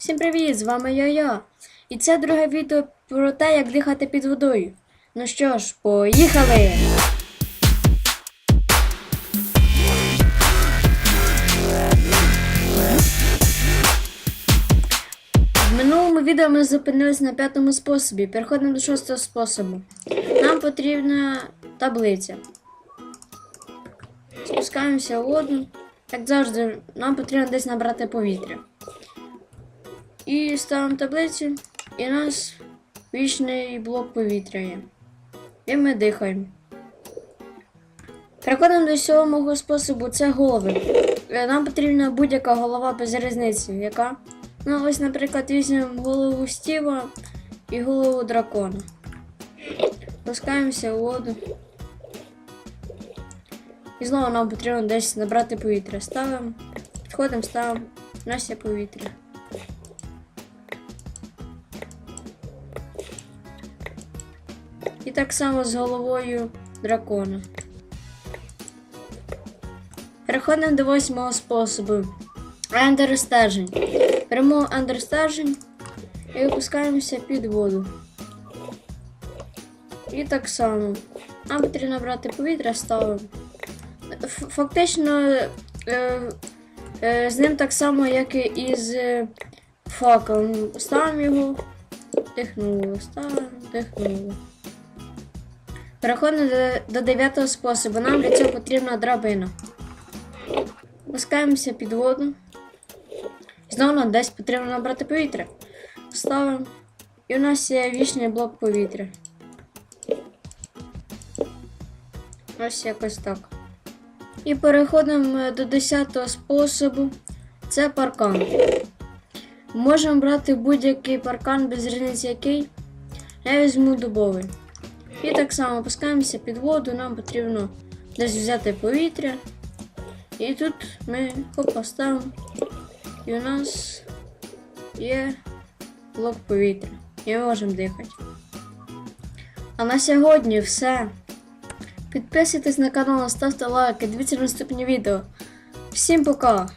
Всім привіт! З вами я-я. І це друге відео про те, як дихати під водою. Ну що ж, поїхали! В минулому відео ми зупинилися на п'ятому способі. Переходимо до шостого способу. Нам потрібна таблиця. Спускаємося в воду. Як завжди, нам потрібно десь набрати повітря. І ставимо таблицю, і у нас вічний блок повітря є. І ми дихаємо. Переходимо до сьомого способу це голови. Е, Нам потрібна будь-яка голова без різниці, яка. Ну, ось, наприклад, візьмемо голову Стіва і голову дракона. Пускаємося у воду. І знову нам потрібно десь набрати повітря. Ставимо, підходимо, ставимо. У нас є повітря. І так само з головою дракона. Переходимо до восьмого способу. Ендерстежень. Беремо ендерстежень і опускаємося під воду. І так само. Нам потрібно брати повітря, ставимо. Фактично е, е, з ним так само, як і із е, факелом. Ставимо його, дихнули, ставимо, дихнули. Переходимо до, дев'ятого способу. Нам для цього потрібна драбина. Пускаємося під воду. Знову нам десь потрібно набрати повітря. Ставимо. І у нас є вічний блок повітря. Ось якось так. І переходимо до 10 способу. Це паркан. Можемо брати будь-який паркан без різниці який. Я візьму дубовий. І так само опускаємося під воду, нам потрібно десь взяти повітря. І тут ми хоп ставимо. І у нас є блок повітря. І ми можемо дихати. А на сьогодні все. Підписуйтесь на канал, ставте лайки, дивіться наступні відео. Всім пока!